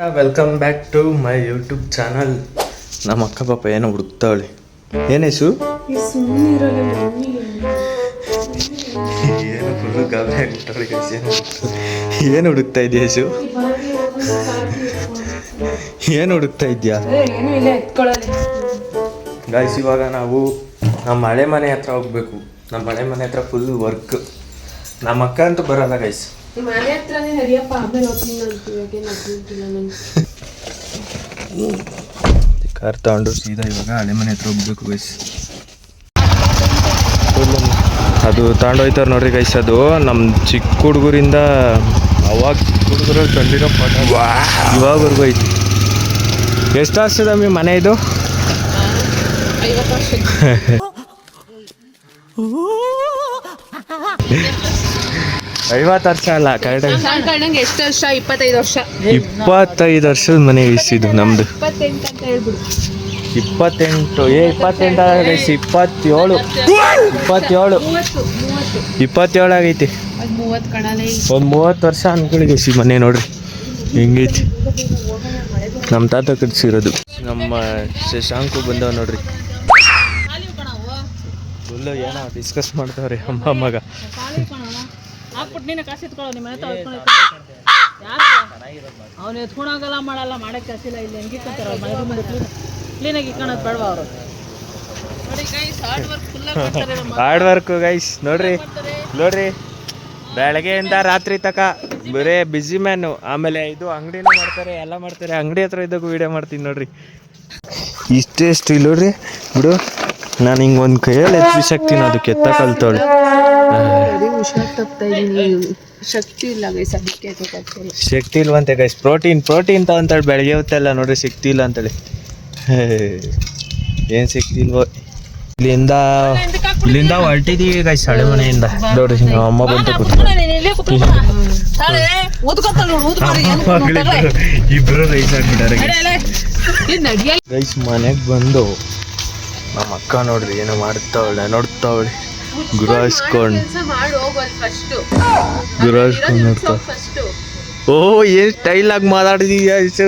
Welcome back to my YouTube channel ನಮ್ಮ ಅಕ್ಕ ಪಾಪ ಏನೋ ಹುಡುಕ್ತಾವಳೆ ಏನೇಸು ಏನು ಫುಲ್ಲು ಗಾಬರಿ ಆಗ್ಬಿಟ್ಟವಳೆ ಏನು ಹುಡುಕ್ತಾ- ಏನು ಹುಡುಕ್ತಾ ಇದೆಯಾ ಯೇಸು? ಏನು ಹುಡುಕ್ತಾ ಇದೆಯಾ? ಏನು ಇಲ್ಲ ಎತ್ಕೊಳ್ಳಲ್ಲ ಗಾಯ್ಸ್ ಇವಾಗ ನಾವು ನಮ್ಮ ಹಳೆ ಮನೆ ಹತ್ರ ಹೋಗ್ಬೇಕು. ನಮ್ಮ ಹಳೆ ಮನೆ ಹತ್ರ ಫುಲ್ ವರ್ಕ್ ನಮ್ಮ ಅಕ್ಕ ಅಂತೂ ಬರಲ್ಲ ಗೈಸ್ ಮನೆ ಹತ್ರನೇ ಆಮೇಲೆ ಅರ್ಜೆಂಟಿಲ್ಲ ಕಾರ್ ತಗೊಂಡು ಸೀದಾ ಇವಾಗ ಹಳೆ ಮನೆ ಹತ್ರ ಹೋಗ್ಬೇಕು ಗೈಸ್ ಅದು ತಗೊಂಡೋಯ್ತಾರೆ ನೋಡ್ರಿ ಗೈಸ್ ಅದು ನಮ್ಮ ಚಿಕ್ಕ ಹುಡುಗರಿಂದ ಅವಾಗ ಚಿಕ್ಕ ಹುಡುಗರಲ್ಲಿ ಕಂಡಿರೋ ಫೋಟೋ ಇವಾಗವರೆಗೂ ಐತಿ. ಎಷ್ಟು ವರ್ಷದ ಮೀ ಮನೆ ಇದು? ಐವತ್ತು ವರ್ಷ ಅಲ್ಲ ಕರೆಕ್ಟ್ ಎಷ್ಟು ವರ್ಷ? ಇಪ್ಪತ್ತೈದು ವರ್ಷ. ಇಪ್ಪತ್ತೈದು ವರ್ಷದ ಮನೆ ಇಸಿದು ನಮ್ದು. ಇಪ್ಪತ್ತೆಂಟು ಅಂತ ಹೇಳ್ಬಿಡು ಇಪ್ಪತ್ತೆಂಟು ಏ ಇಪ್ಪತ್ತೆಂಟು ಇಪ್ಪತ್ತೇಳು. ಇಪ್ಪತ್ತೇಳು. ಇಪ್ಪತ್ತೇಳು ಆಗೈತಿ. ಒಂದು ಮೂವತ್ತು ವರ್ಷ ಅನ್ಕೊಳ್ಳಿ ಸಿ ಮನೆ ನೋಡ್ರಿ. ಹಿಂಗೈತಿ. ನಮ್ಮ ತಾತ ಕಟ್ಸಿರೋದು. ನಮ್ಮ ಶಶಾಂಕು ಬಂದವ ನೋಡ್ರಿ. ಫುಲ್ಲು ಏನೋ ಡಿಸ್ಕಸ್ ಮಾಡ್ತಾವ್ರಿ ಅಮ್ಮ ಮಗ ಹಾಕ್ಬಿಟ್ಟು ನೀನು ಕಾಸು ಎತ್ಕೊಳ್ಳೋ ನಿಮ್ಮ ಮನೆ ಎತ್ಕೊಂಡು ಅವ್ನು ಎತ್ಕೊಳಗಲ್ಲ ಮಾಡಲ್ಲ ಮಾಡಕ್ಕೆ ಕಾಸಿಲ್ಲ ಇಲ್ಲಿ ಹೆಂಗೆ ಇಟ್ಕೊತಾರೆ ಅವ್ರು ಮನೆ ಕ್ಲೀನ್ ಕ್ಲೀನಾಗಿ ಇಟ್ಕೊಳೋದು ಬೇಡವ ಅವರು? ಹಾರ್ಡ್ ವರ್ಕ್ ಗೈಸ್ ನೋಡ್ರಿ ನೋಡ್ರಿ. ಬೆಳಗ್ಗೆಯಿಂದ ರಾತ್ರಿ ತಕ ಬರೇ ಬಿಸಿ ಮ್ಯಾನು ಆಮೇಲೆ ಇದು ಅಂಗಡಿನೂ ಮಾಡ್ತಾರೆ ಎಲ್ಲ ಮಾಡ್ತಾರೆ. ಅಂಗಡಿ ಹತ್ರ ಇದ್ದಾಗೂ ವೀಡಿಯೋ ಮಾಡ್ತೀನಿ ನೋಡ್ರಿ. ಇಷ್ಟೇ ಇಷ್ಟು ಇಲ್ಲ ನೋಡ್ರಿ. ಬಿಡು ನಾನು ಹಿಂಗೆ ಒಂದು ಕೈಯಲ್ಲಿ ಎತ್ತು ಬಿಸಾಕ್ತೀನಿ ಅದಕ್ಕೆ ಎತ್ತ ಕಲ್ತವಳು. ಅದೇ ಹುಷಾರ್ ತಪ್ತಾ ಇದೀನಿ ಶಕ್ತಿ ಇಲ್ಲ ಗೈಸ್ ಅದಕ್ಕೆ ಎತ್ತಕ್ಕಾಗ್ತಿಲ್ಲ. ಶಕ್ತಿ ಇಲ್ವಂತೆ ಗೈಸ್ ಪ್ರೋಟೀನ್ ಪ್ರೋಟೀನ್ ತಗೊಂತಾಳೆ ಬೆಳಗ್ಗೆ ಹೊತ್ತೆಲ್ಲ ನೋಡ್ರಿ ಶಕ್ತಿ ಇಲ್ಲ ಅಂತೇಳಿ. ಏನು ಶಕ್ತಿ ಇಲ್ವೋ. ಇಲ್ಲಿಂದ ಇಲ್ಲಿಂದ ಹೊರಟಿದೀವಿ ಗೈಸ್ ಹಳೆ ಮನೆಯಿಂದ. ನೋಡ್ರಿ ನಮ್ಮ ಅಮ್ಮ ಬಂತು ಇಬ್ರು ರೈಸ್ ಹಾಕ್ಬಿಟ್ಟಾರೆ ಗೈಸ್ ಮನೆಗೆ ಬಂದು ನಮ್ಮ ಅಕ್ಕ ನೋಡ್ರಿ ಏನೋ ಮಾಡ್ತಾವಳೆ ನೋಡ್ತಾವಳೆ. ಗುರಾಯಿಸ್ಕೊಂಡು ಗುರಾಯಿಸ್ಕೊಂಡು ಫಸ್ಟ್ ಓ ಏನ್ ಸ್ಟೈಲ್ ಆಗಿ ಮಾತಾಡಿದೀಯ ಐಸು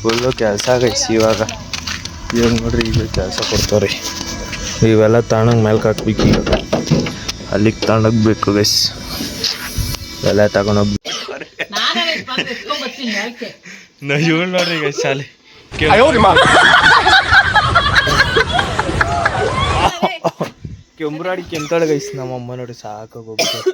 ಫುಲ್ಲು ಕೆಲಸ ಆಗೈಸ್ ಇವಾಗ. ಇವಾಗ ನೋಡ್ರಿ ಈಗ ಕೆಲಸ ಕೊಡ್ತಾವ್ರಿ. ಇವೆಲ್ಲ ತಗೊಂಡಂಗೆ ಮೇಲ್ಕೆ ಹಾಕ್ಬೇಕು ಈಗ ಅಲ್ಲಿಗೆ ಬೇಕು ಗೈಸ್ ಎಲ್ಲ ತಗೊಂಡೋಗ್ಬೇಕು ನಾ ಇವಳು ನೋಡ್ರಿ ಗೈಸ್ ಶಾಲೆ. ಕೆಂಬ್ರಾಡಿ ಕೆಂತಾಳೆ ಗೈಸ್ ನಮ್ಮಮ್ಮ ನೋಡಿ ಸಾಕಾಗಿ ಹೋಗ್ಬೇಕು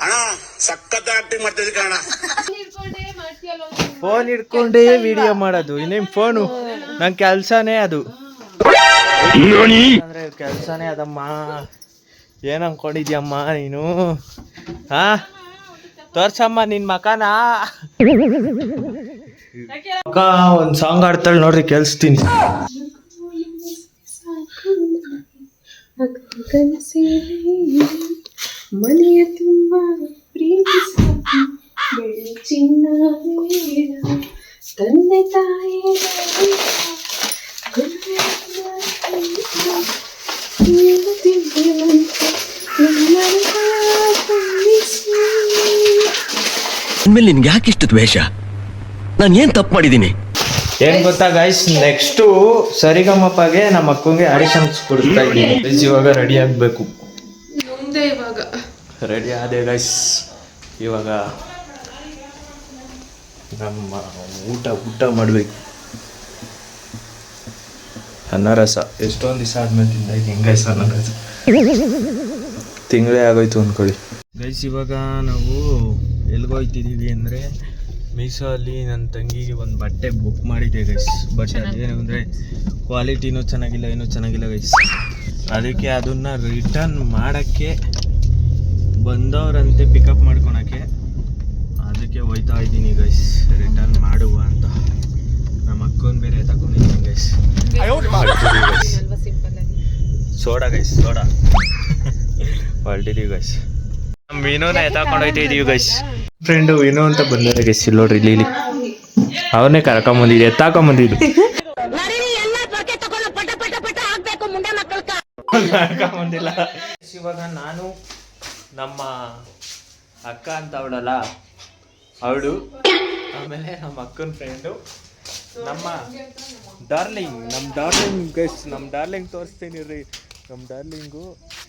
ಅಣ್ಣ ಸಖತ್ ಆಕ್ಟಿಂಗ್ ಮಾಡ್ತಿದ್ದೆ ಕಣ ಫೋನ್ ಹಿಡ್ಕೊಂಡೇ ವಿಡಿಯೋ ಮಾಡೋದು ಇನ್ನೇನು ಫೋನು ನನ್ನ ಕೆಲಸನೇ ಅದು. ಅಂದ್ರೆ ಕೆಲಸನೇ ಅದಮ್ಮ. ಏನು ಅನ್ಕೊಂಡಿದ್ಯಮ್ಮ ನೀನು? ಹಾ ತೋರ್ಸಮ್ಮ ನಿನ್ ಮಕನ. ಅಕ್ಕ, ಒಂದು ಸಾಂಗ್ ಆಡ್ತಾಳೆ ನೋಡ್ರಿ, ಕೇಳಿಸ್ತೀನಿ. ಮನೆಯ ತುಂಬ ಪ್ರೀತಿಸ ತಂದೆ ತಾಯಿ ನಿನ್ಗೆ ಯಾಕೆ ಇಷ್ಟು ದ್ವೇಷ? ನಾನು ಏನ್ ತಪ್ಪು ಮಾಡಿದೀನಿ ಏನ್ ಗೊತ್ತಾ ಗೈಸ್ ನೆಕ್ಸ್ಟು ಸರಿಗಮಪ್ಪಗೆ ನಮ್ಮ ಅಕ್ಕಂಗೆ ಆಡಿಷನ್ಸ್ ಕೊಡ್ತಾ ಇದ್ದೀನಿ. ಇವಾಗ ರೆಡಿ ಆಗಬೇಕು. ಮುಂದೆ ಇವಾಗ. ರೆಡಿ ಆದೆ ಗೈಸ್ ಇವಾಗ ನಮ್ಮ ಊಟ ಊಟ ಮಾಡ್ಬೇಕು. ಅನ್ನರಸ ಎಷ್ಟೊಂದು ದಿವಸ ಆದ್ಮೇಲೆ ತಿಂದ ಹಿಂಗೆ ಅನ್ನರಸ ಅನ್ನ ರಸ. ತಿಂಗಳೇ ಆಗೋಯ್ತು ಅಂದ್ಕೊಳ್ಳಿ ಗೈಸ್ ಇವಾಗ ನಾವು ಎಲ್ಗೋಯ್ತಿದ್ದೀವಿ ಅಂದರೆ ಅಲ್ಲಿ ನನ್ನ ತಂಗಿಗೆ ಒಂದು ಬಟ್ಟೆ ಬುಕ್ ಮಾಡಿದ್ದೆ ಗೈಸ್ ಬಟ್ ಅದೇನು ಅಂದರೆ ಕ್ವಾಲಿಟಿನೂ ಚೆನ್ನಾಗಿಲ್ಲ ಏನೂ ಚೆನ್ನಾಗಿಲ್ಲ ಗೈಸ್ ಅದಕ್ಕೆ ಅದನ್ನು ರಿಟರ್ನ್ ಮಾಡೋಕ್ಕೆ ಬಂದವರಂತೆ ಪಿಕಪ್ ಮಾಡ್ಕೊಳಕ್ಕೆ ಅದಕ್ಕೆ ಹೋಯ್ತಾ ಇದ್ದೀನಿ ಗೈಸ್ ರಿಟರ್ನ್ ಮಾಡುವ ಅಂತ. ನಮ್ಮ ಅಕ್ಕನ ಬೇರೆ ತಗೊಂಡಿದ್ದೀನಿ ಗೈಸ್ ಸೋಡ ಸಿಂಪಲ್ ಆಗಿ ಸೋಡಾ ಗೈಸ್ ಸೋಡಾ ಹೊರಟಿದೀವಿ ಗೈಸ್ ನಮ್ಮ ವಿನೋನ ಎತ್ತಾಕೊಂಡು ಹೋಯ್ತಾ ಇದೀವಿ ಗೈಸ್ ಫ್ರೆಂಡು ಏನೋ ಅಂತ ಬಂದರೆ ಗೈಸ್ ಇಲ್ಲಿ ನೋಡ್ರಿ ಇಲ್ಲಿ ಇಲ್ಲಿ. ಅವನ್ನೇ ಕರ್ಕೊಂಬಂದಿದ್ದು ಎತ್ತಾಕೊಂಬಂದಿದ್ದು ನರಿ ಎಲ್ಲ ಪೊರ್ಕೆ ತಗೊಂಡು ಪಟ ಪಟ ಪಟ ಹಾಕ್ಬೇಕು ಮುಂಡೆ ಮಕ್ಕಳ ಬಂದಿಲ್ಲ. ಇವಾಗ ನಾನು ನಮ್ಮ ಅಕ್ಕ ಅಂತ ಅವಳಲ್ಲ ಅವಳು ಆಮೇಲೆ ನಮ್ಮ ಅಕ್ಕನ ಫ್ರೆಂಡು ನಮ್ಮ ಡಾರ್ಲಿಂಗ್ ನಮ್ಮ ಡಾರ್ಲಿಂಗ್ ಗೈಸ್ ನಮ್ಮ ಡಾರ್ಲಿಂಗ್ ತೋರಿಸ್ತೀನಿ ರೀ. ನಮ್ಮ ಡಾರ್ಲಿಂಗು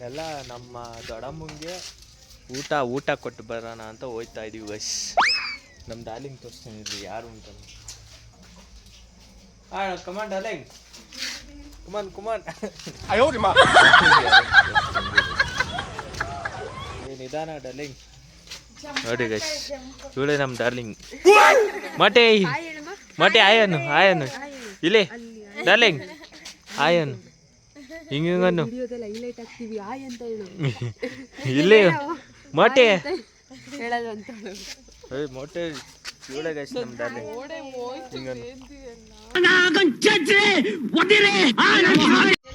ಎಲ್ಲ ನಮ್ಮ ದೊಡ್ಡಮ್ಮಂಗೆ ಊಟ ಊಟ ಕೊಟ್ಟು ಬರೋಣ ಅಂತ ಹೋಯ್ತಾ ಇದೀವಿ ಬಸ್ ನಮ್ಮ ಡಾರ್ಲಿಂಗ್ ತೋರಿಸ್ತೀನಿ ಇಲ್ರಿ ಯಾರು ಅಂತ. ಹಾಂ ಕಮಾನ್ ಡಾರ್ಲಿಂಗ್ ಕುಮಾನ್ ಕುಮಾನ್ ಏ ನಿಧಾನ ಡಾರ್ಲಿಂಗ್ ನೋಡಿ ಗೈಸ್ ಇವಳೇ ನಮ್ಮ ಡಾರ್ಲಿಂಗ್ ಮಟೆ ಮಟೆ ಆಯನು ಆಯನು ಇಲ್ಲಿ. ಡಾರ್ಲಿಂಗ್ ಆಯನು ಹಿಂಗೆ ಹಿಂಗನ್ನು ಇಲ್ಲಿ. ಮೊಟ್ಟೆ. ಗೈಸ್ ನಮ್ ಡಾರ್ಲಿಂಗ್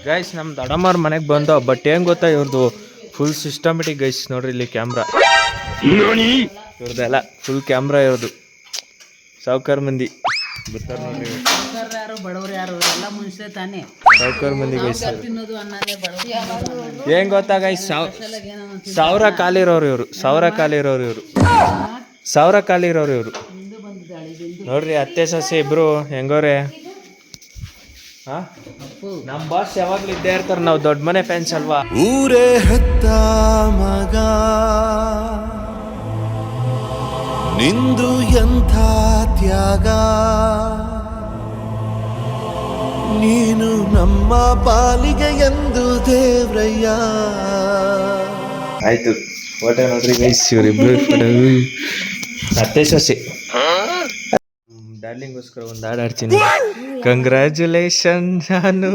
ಗೈಸ್ ನಮ್ ದೊಡ್ಡಮ್ಮವ್ರ ಮನೆಗೆ ಬಂದ ಬಟ್ ಏನ್ ಗೊತ್ತಾ ಇವ್ರದ್ದು ಫುಲ್ ಸಿಸ್ಟಮೆಟಿಕ್ ಗೈಸ್ ನೋಡ್ರಿ ಇಲ್ಲಿ ಕ್ಯಾಮ್ರಾ ಇವ್ರದ್ದೆಲ್ಲ ಫುಲ್ ಕ್ಯಾಮ್ರಾ ಇರೋದು ಸಾವುಕಾರ ಮಂದಿ. ಬರ್ತಾರೆ ಯಾರು ಬಡವ್ರು ಯಾರು? ಎಲ್ಲ ಮನುಷ್ಯರೇ ತಾನೇ. ಸಾವುಕಾರ ಮಂದಿ ಗೈಸ್ ತಿನ್ನೋದು ಅನ್ನನೇ ಬಡವ್ರು. ಏನ್ ಗೊತ್ತಾ ಗೈಸ್ ಸಾವಿರ ಕಾಲಿರೋರು ಇವರು. ಸಾವಿರ ಕಾಲಿರೋರು ಇವರು. ಸಾವಿರ ಕಾಲಿರೋರು ಇವರು. ನೋಡ್ರಿ ಅತ್ತೆ ಸಸಿ ಇಬ್ರು ಹೆಂಗೋರೆ? ಹಾ? ನಮ್ಮ ಬಾಸ್ ಯಾವಾಗ್ಲೂ ಇದ್ದೇ ಇರ್ತಾರೆ ನಾವು ದೊಡ್ಡ ಮನೆ ಫ್ಯಾನ್ಸ್ ಅಲ್ವಾ? ಊರೇ ಹತ್ತ ಮಗ. ನಿಂದು ಎಂಥ ತ್ಯಾಗ? ನಮ್ಮ ಪಾಲಿಗೆ ಎಂದು ದೇವ್ರಯ್ಯ. ಆಯ್ತು. ಫೋಟೋ ನೋಡ್ರಿ ಗೈಸ್ ಇವರಿಬ್ರು ಫೋಟೋ ಅತ್ತೆ ಸೊಸೆ ಡಾರ್ಲಿಂಗೋಸ್ಕರ ಒಂದು ಹಾಡು ಆಡ್ತೀನಿ ಕಂಗ್ರ್ಯಾಚುಲೇಷನ್ ನಾನು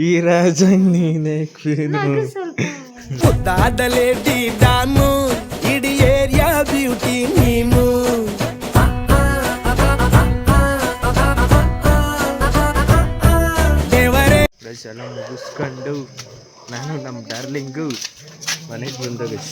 ಈ ರಾಜ ನೀನೆ ಕ್ವೀನು ದಾದಲೇಟಿ ನಾನು ಇಡೀ ಏರಿಯಾ ಬ್ಯೂಟಿ ಮುಗಿಸ್ಕೊಂಡು ನಾನು ನಮ್ಮ ಡಾರ್ಲಿಂಗು ಮನೆಗೆ ಬಂದ ಗೈಸ್